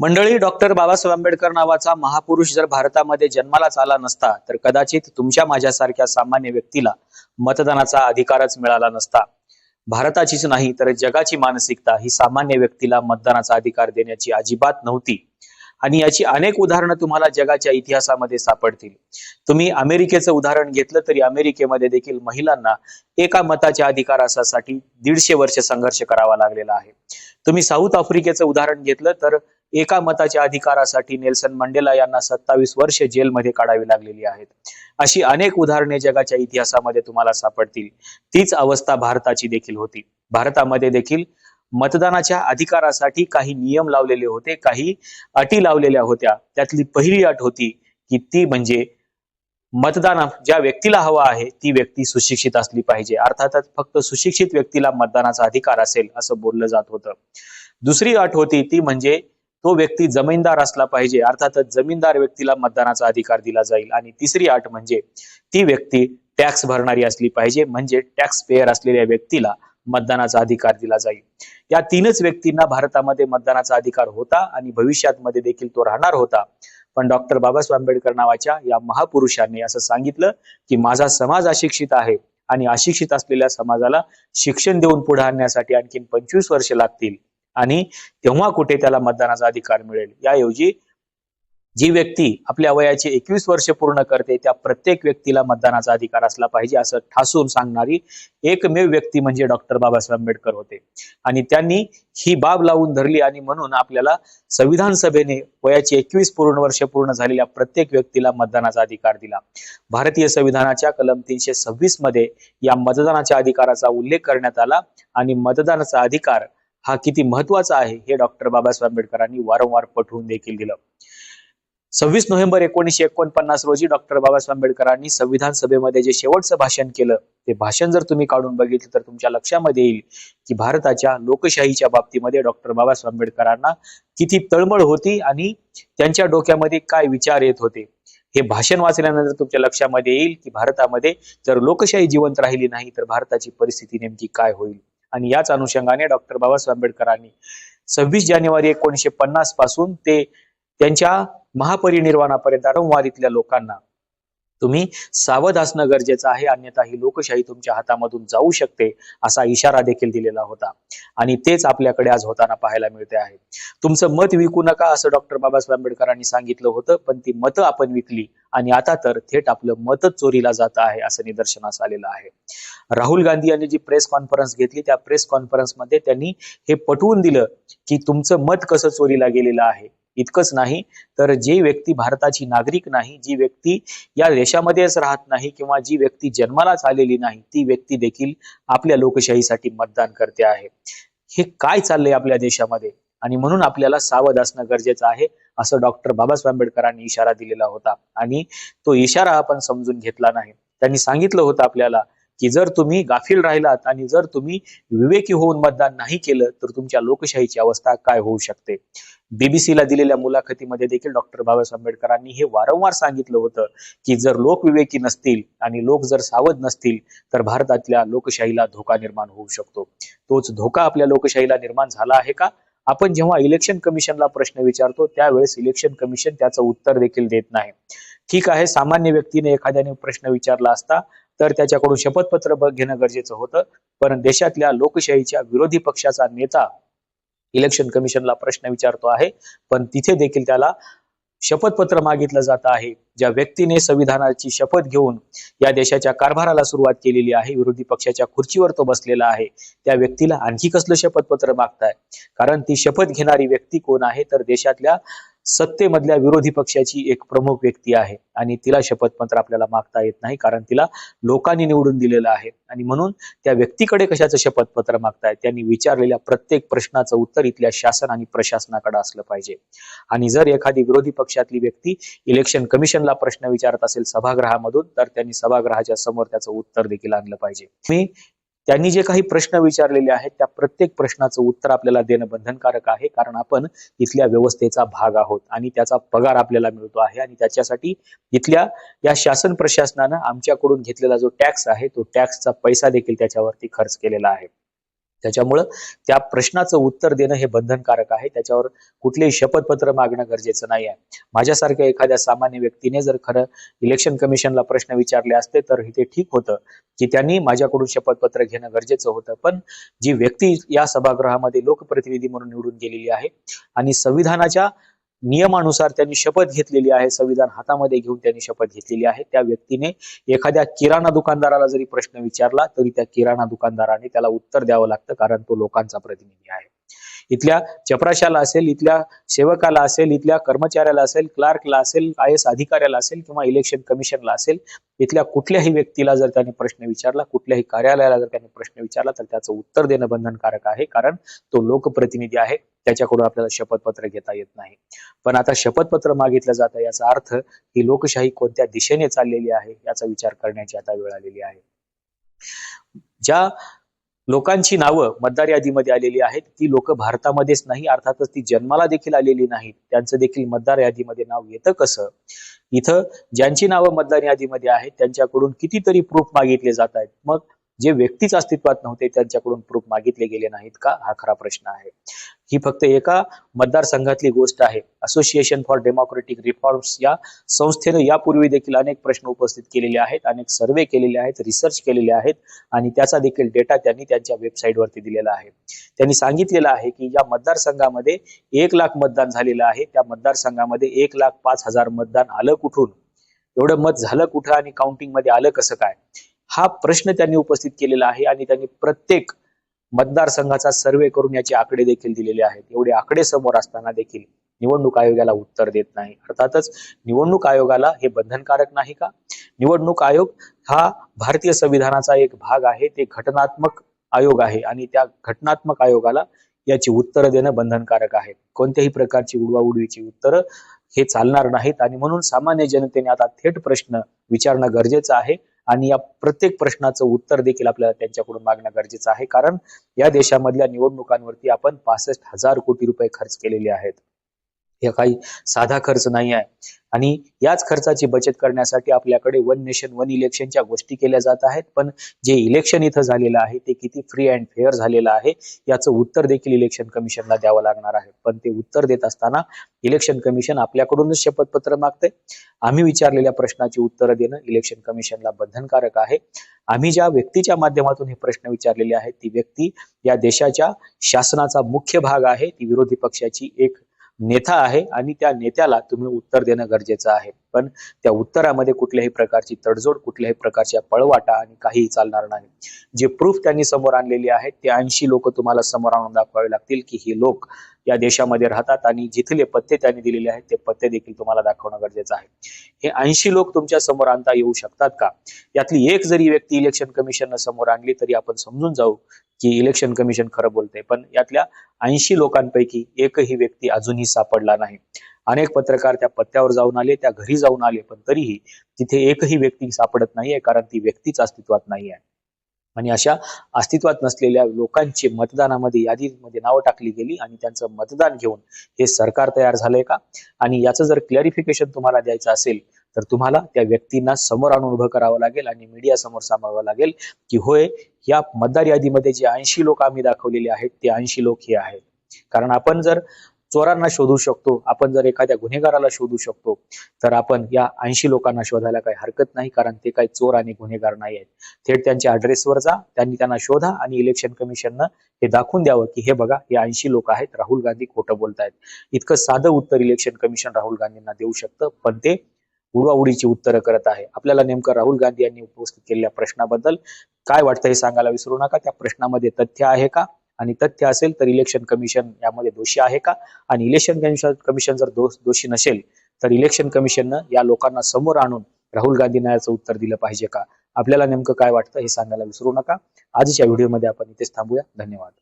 मंडळी डॉक्टर बाबासाहेब आंबेडकर नावाचा महापुरुष जर भारतामध्ये जन्मालाच आला नसता तर कदाचित तुमच्या माझ्यासारख्या सामान्य व्यक्तीला मतदानाचा अधिकारच मिळाला नसता. भारताचीच नाही तर जगाची मानसिकता ही सामान्य व्यक्तीला मतदानाचा अधिकार देण्याची अजिबात नव्हती. आणि याची अनेक उदाहरणं तुम्हाला जगाच्या इतिहासामध्ये सापडतील. तुम्ही अमेरिकेचं उदाहरण घेतलं तरी अमेरिकेमध्ये देखील महिलांना एका मताच्या अधिकारासाठी दीडशे वर्ष संघर्ष करावा लागलेला आहे. तुम्ही साऊथ आफ्रिकेचं उदाहरण घेतलं तर एका मताच्या अधिकारासाठी नेल्सन मंडेला यांना सत्तावीस वर्ष जेलमध्ये काढावी लागलेली आहेत. अशी अनेक उदाहरणे जगाच्या इतिहासामध्ये तुम्हाला सापडतील. तीच अवस्था भारताची देखील होती. भारतामध्ये देखील मतदानाच्या अधिकारासाठी काही नियम लावलेले होते काही अटी लावलेल्या होत्या. त्यातली पहिली अट होती की ती म्हणजे मतदान ज्या व्यक्तीला हवा आहे ती व्यक्ती सुशिक्षित असली पाहिजे. अर्थातच फक्त सुशिक्षित व्यक्तीला मतदानाचा अधिकार असेल असं बोललं जात होतं. दुसरी अट होती ती म्हणजे तो व्यक्ती जमीनदार असला पाहिजे. अर्थातच जमीनदार व्यक्तीला मतदानाचा अधिकार दिला जाईल. आणि तिसरी अट म्हणजे ती व्यक्ती टॅक्स भरणारी असली पाहिजे. म्हणजे टॅक्स पेयर असलेल्या व्यक्तीला मतदानाचा अधिकार दिला जाईल. या तीनच व्यक्तींना भारतामध्ये मतदानाचा अधिकार होता आणि भविष्यात मध्ये देखील तो राहणार होता. पण डॉक्टर बाबासाहेब आंबेडकर नावाच्या या महापुरुषांनी असं सांगितलं की माझा समाज अशिक्षित आहे आणि अशिक्षित असलेल्या समाजाला शिक्षण देऊन पुढे आणण्यासाठी आणखीन पंचवीस वर्ष लागतील. आणि तेव्हा कुठे त्याला मतदानाचा अधिकार मिळेल? याऐवजी जी व्यक्ती आपल्या वयाचे एकवीस वर्ष पूर्ण करते त्या प्रत्येक व्यक्तीला मतदानाचा अधिकार असला पाहिजे असं ठासून सांगणारी एकमेव व्यक्ती म्हणजे डॉक्टर बाबासाहेब आंबेडकर होते. आणि त्यांनी ही बाब लावून धरली आणि म्हणून आपल्याला संविधान सभेने वयाची एकवीस पूर्ण वर्ष पूर्ण झालेल्या प्रत्येक व्यक्तीला मतदानाचा अधिकार दिला. भारतीय संविधानाच्या कलम तीनशे सव्वीसमध्ये या मतदानाच्या अधिकाराचा उल्लेख करण्यात आला आणि मतदानाचा अधिकार हा किती महत्त्वाचा आहे हे डॉक्टर बाबासाहेब आंबेडकरांनी वारंवार पटवून देखील दिलं. सव्वीस नोव्हेंबर एकोणीसशे एकोणपन्नास रोजी डॉक्टर बाबासाहेब आंबेडकरांनी संविधान सभेमध्ये जे शेवटचं भाषण केलं ते भाषण जर तुम्ही काढून बघितलं तर तुमच्या लक्षामध्ये येईल की भारताच्या लोकशाहीच्या बाबतीमध्ये डॉक्टर बाबासाहेब आंबेडकरांना किती तळमळ होती आणि त्यांच्या डोक्यामध्ये काय विचार येत होते. हे भाषण वाचल्यानंतर तुमच्या लक्षामध्ये येईल की भारतामध्ये जर लोकशाही जिवंत राहिली नाही तर भारताची परिस्थिती नेमकी काय होईल? आणि याच अनुषंगाने डॉक्टर बाबासाहेब आंबेडकरांनी सव्वीस जानेवारी एकोणीसशे पन्नासपासून ते त्यांच्या महापरिनिर्वाणापर्यंत वारंवार लोकांना तुम्ही सावध असणं गरजेचं आहे अन्यथा ही लोकशाही तुमच्या हातामधून जाऊ शकते असा इशारा देखील दिलेला होता. आणि तेच आपल्याकडे आज होताना पाहायला मिळते आहे. तुमचं मत विकू नका असं डॉक्टर बाबासाहेब आंबेडकरांनी सांगितलं होतं पण ती मतं आपण विकली. आणि आता तर थेट आपलं मतच चोरीला जात आहे असं निदर्शनास आलेलं आहे. राहुल गांधी यांनी जी प्रेस कॉन्फरन्स घेतली त्या प्रेस कॉन्फरन्समध्ये त्यांनी हे पटवून दिलं की तुमचं मत कसं चोरीला गेलेलं आहे. इतकंच नाही तर जी व्यक्ती भारताची नागरिक नाही जी व्यक्ती या देशामध्येच राहत नाही किंवा जी व्यक्ती जन्मालाच आलेली नाही ती व्यक्ती देखील आपल्या लोकशाहीसाठी मतदान करते आहे. हे काय चाललंय आपल्या देशामध्ये? आणि म्हणून आपल्याला सावध असणं गरजेचं आहे असं डॉक्टर बाबासाहेब आंबेडकरांनी इशारा दिलेला होता. आणि तो इशारा आपण समजून घेतला नाही. त्यांनी सांगितलं होतं आपल्याला की जर तुम्ही गाफील राहिलात आणि जर तुम्ही विवेकी होऊन मतदान नाही केलं तर तुमच्या लोकशाहीची अवस्था काय होऊ शकते? बीबीसीला दिलेल्या मुलाखतीमध्ये देखील डॉक्टर बाबासाहेब आंबेडकरांनी हे वारंवार सांगितलं होतं की जर लोक विवेकी नसतील आणि लोक जर सावध नसतील तर भारतातल्या लोकशाहीला धोका निर्माण होऊ शकतो. तोच धोका आपल्या लोकशाहीला निर्माण झाला आहे का? आपण जेव्हा इलेक्शन कमिशनला प्रश्न विचारतो त्यावेळेस इलेक्शन कमिशन त्याचं उत्तर देखील देत नाही. ठीक आहे सामान्य व्यक्तीने एखाद्याने प्रश्न विचारला असता तर त्याच्याकडून शपथपत्र घेणं गरजेचं होतं. पण देशातल्या लोकशाहीच्या विरोधी पक्षाचा नेता इलेक्शन कमिशनला प्रश्न विचारतो आहे. पण तिथे देखील त्याला शपथपत्र मागितलं जात आहे. ज्या व्यक्तीने संविधानाची शपथ घेऊन या देशाच्या कारभाराला सुरुवात केलेली आहे विरोधी पक्षाच्या खुर्चीवर तो बसलेला आहे त्या व्यक्तीला आणखी कसलं शपथपत्र मागताय? कारण ती शपथ घेणारी व्यक्ती कोण आहे? तर देशातल्या सत्तेमधल्या विरोधी पक्षाची एक प्रमुख व्यक्ती आहे आणि तिला शपथपत्र आपल्याला मागता येत नाही कारण तिला लोकांनी निवडून दिलेलं आहे आणि म्हणून त्या व्यक्तीकडे कशाचं शपथपत्र मागताय? त्यांनी विचारलेल्या प्रत्येक प्रश्नाचं उत्तर इथल्या शासन आणि प्रशासनाकडे असलं पाहिजे. आणि जर एखादी विरोधी पक्षातली व्यक्ती इलेक्शन कमिशनला प्रश्न विचारत असेल सभागृहामधून तर त्यांनी सभागृहाच्या समोर त्याचं उत्तर देखील आणलं पाहिजे. मी त्यांनी जे काही प्रश्न विचारलेले आहेत त्या प्रत्येक प्रश्नाचं उत्तर आपल्याला देणं बंधनकारक आहे कारण आपण इथल्या व्यवस्थेचा भाग आहोत आणि त्याचा पगार आपल्याला मिळतो आहे आणि त्याच्यासाठी इथल्या या शासन प्रशासनानं आमच्याकडून घेतलेला जो टॅक्स आहे तो टॅक्सचा पैसा देखील त्याच्यावरती खर्च केलेला आहे. त्याच्यामुळं त्या प्रश्नाचं उत्तर देणं हे बंधनकारक आहे. त्याच्यावर कुठलेही शपथपत्र मागणं गरजेचं नाही आहे माझ्यासारख्या एखाद्या सामान्य व्यक्तीने जर खरं इलेक्शन कमिशनला प्रश्न विचारले असते तर ते ठीक होतं की त्यांनी माझ्याकडून शपथपत्र घेणं गरजेचं होतं. पण जी व्यक्ती या सभागृहामध्ये लोकप्रतिनिधी म्हणून निवडून गेलेली आहे आणि संविधानाच्या नियमानुसार त्यांनी शपथ घेतलेली आहे. संविधान हातामध्ये घेऊन त्यांनी शपथ घेतलेली आहे. त्या व्यक्तीने एखाद्या किराणा दुकानदाराला जरी प्रश्न विचारला तरी त्या किराणा दुकानदाराने त्याला उत्तर द्यावं लागतं कारण तो लोकांचा प्रतिनिधी आहे. इथल्या चपराशाला असेल इथल्या सेवकाला असेल इथल्या कर्मचाऱ्याला असेल क्लार्कला असेल आय एस अधिकाऱ्याला असेल किंवा इलेक्शन कमिशनला असेल इथल्या कुठल्याही व्यक्तीला जर त्याने प्रश्न विचारला कुठल्याही कार्यालयाला जर त्याने प्रश्न विचारला तर त्याचं उत्तर देणं बंधनकारक आहे कारण तो लोकप्रतिनिधी आहे. त्याच्याकडून आपल्याला शपथपत्र घेता येत नाही. पण आता शपथपत्र मागितलं जातं याचा अर्थ ही लोकशाही कोणत्या दिशेने चाललेली आहे याचा विचार करण्याची आता वेळ आलेली आहे. ज्या लोकांची नावं मतदार यादीमध्ये आलेली आहेत. ती लोक भारतामध्येच नाही अर्थातच ती जन्माला देखील आलेली नाहीत. त्यांचं देखील मतदार यादीमध्ये नाव येतं कसं? इथं ज्यांची नावं मतदार यादीमध्ये आहेत त्यांच्याकडून कितीतरी प्रूफ मागितले जात आहेत. मग जे व्यक्तीच अस्तित्वात नव्हते त्यांच्याकडून प्रूफ मागितले गेले नाहीत का? हा खरा प्रश्न आहे. ही फक्त एका मतदारसंघातली गोष्ट आहे. असोसिएशन फॉर डेमोक्रेटिक रिफॉर्म्स या संस्थेनं यापूर्वी देखील अनेक प्रश्न उपस्थित केलेले आहेत अनेक सर्वे केलेले आहेत रिसर्च केलेले आहेत आणि त्याचा देखील डेटा त्यांनी त्यांच्या वेबसाईटवरती दिलेला आहे. त्यांनी सांगितलेलं आहे की या मतदारसंघामध्ये एक लाख मतदान झालेलं आहे. त्या मतदारसंघामध्ये एक लाख पाच हजार मतदान आलं कुठून? एवढं मत झालं कुठं आणि काउंटिंगमध्ये आलं कसं काय? हा प्रश्न त्यांनी उपस्थित केलेला आहे आणि त्यांनी प्रत्येक मतदारसंघाचा सर्वे करून याचे आकडे देखील दिलेले आहेत. एवढे आकडे समोर असताना देखील निवडणूक आयोगाला उत्तर देत नाही. अर्थातच निवडणूक आयोगाला हे बंधनकारक नाही का? निवडणूक आयोग हा भारतीय संविधानाचा एक भाग आहे. ते घटनात्मक आयोग आहे आणि त्या घटनात्मक आयोगाला याची उत्तरं देणं बंधनकारक आहे. कोणत्याही प्रकारची उडवाउडवीची उत्तरं हे चालणार नाहीत आणि म्हणून सामान्य जनतेने आता थेट प्रश्न विचारणं गरजेचं आहे. आणि या प्रत्येक प्रश्नाचं उत्तर देखील आपल्याला त्यांच्याकडून मागणं गरजेचं आहे. कारण या देशामधल्या निवडणुकांवरती आपण पासष्ट हजार कोटी रुपये खर्च केलेले आहेत. हे काही साधा खर्च नाही आहे. आणि याच खर्चाची बचत करण्यासाठी आपल्याकडे वन नेशन वन इलेक्शनच्या गोष्टी केल्या जात आहेत. पण जे इलेक्शन इथं झालेलं आहे ते किती फ्री अँड फेअर झालेलं आहे याचं उत्तर देखील इलेक्शन कमिशनला द्यावं लागणार आहे. पण ते उत्तर देत असताना इलेक्शन कमिशन आपल्याकडूनच शपथपत्र मागते आम्ही विचारलेल्या प्रश्नाची उत्तरं देणं इलेक्शन कमिशनला बंधनकारक आहे. आम्ही ज्या व्यक्तीच्या माध्यमातून हे प्रश्न विचारलेले आहेत ती व्यक्ती या देशाच्या शासनाचा मुख्य भाग आहे. ती विरोधी पक्षाची एक नेता आहे आणि त्या नेत्याला तुम्ही उत्तर देणं गरजेचं आहे. पण त्या उत्तरामध्ये कुठल्याही प्रकारची तडजोड कुठल्याही प्रकारच्या पळवाटा आणि काहीही चालणार नाही. जे प्रूफ त्यांनी समोर आणलेले आहेत ते ऐंशी लोक तुम्हाला समोर आणून दाखवावे लागतील की हे लोक या देशामध्ये राहतात आणि जिथले पत्ते त्यांनी दिलेले आहेत ते पत्ते देखील तुम्हाला दाखवणं गरजेचं आहे. हे ऐंशी लोक तुमच्यासमोर आणता येऊ शकतात का? यातली एक जरी व्यक्ती इलेक्शन कमिशननं समोर आणली तरी आपण समजून जाऊ की इलेक्शन कमिशन खरं बोलते पण यातल्या ऐंशी लोकांपैकी एकही व्यक्ती अजूनही सापडला नाही. अनेक पत्रकार त्या पत्त्यावर जाऊन आले त्या घरी जाऊन आले पण तरीही तिथे एकही व्यक्ती सापडत नाहीये कारण ती व्यक्तीच अस्तित्वात नाही आहे आणि अशा अस्तित्वात नसलेल्या लोकांची मतदानामध्ये यादीमध्ये नावं टाकली गेली आणि त्यांचं मतदान घेऊन हे सरकार तयार झालंय का? आणि याचं जर क्लॅरिफिकेशन तुम्हाला द्यायचं असेल तर तुम्हाला त्या व्यक्तींना समोर आणून उभं करावं लागेल आणि मीडिया समोर सांभाळावं लागेल की होय या मतदार यादीमध्ये जे ऐंशी लोक आम्ही दाखवलेले आहेत ते ऐंशी लोक हे आहेत. कारण आपण जर चोरांना शोधू शकतो आपण जर एखाद्या गुन्हेगाराला शोधू शकतो तर आपण या ऐंशी लोकांना शोधायला काही हरकत नाही कारण ते काही चोर आणि गुन्हेगार नाही आहेत. थेट त्यांच्या अड्रेसवर जा त्यांनी त्यांना शोधा आणि इलेक्शन कमिशननं हे दाखवून द्यावं की हे बघा हे ऐंशी लोक आहेत राहुल गांधी खोटं बोलतायत. इतकं साधं उत्तर इलेक्शन कमिशन राहुल गांधींना देऊ शकतं पण ते उडवाउडीची उत्तरं करत आहे. आपल्याला नेमकं राहुल गांधी यांनी उपस्थित केलेल्या प्रश्नाबद्दल काय वाटतं हे सांगायला विसरू नका. त्या प्रश्नामध्ये तथ्य आहे का? आणि तथ्य असेल तर इलेक्शन कमिशन यामध्ये दोषी आहे का? आणि इलेक्शन कमिशन कमिशन जर दोष दोषी नसेल तर इलेक्शन कमिशननं या लोकांना समोर आणून राहुल गांधींना याचं उत्तर दिलं पाहिजे का? आपल्याला नेमकं काय वाटतं हे सांगायला विसरू नका. आजच्या व्हिडिओमध्ये आपण इथेच थांबूया. धन्यवाद.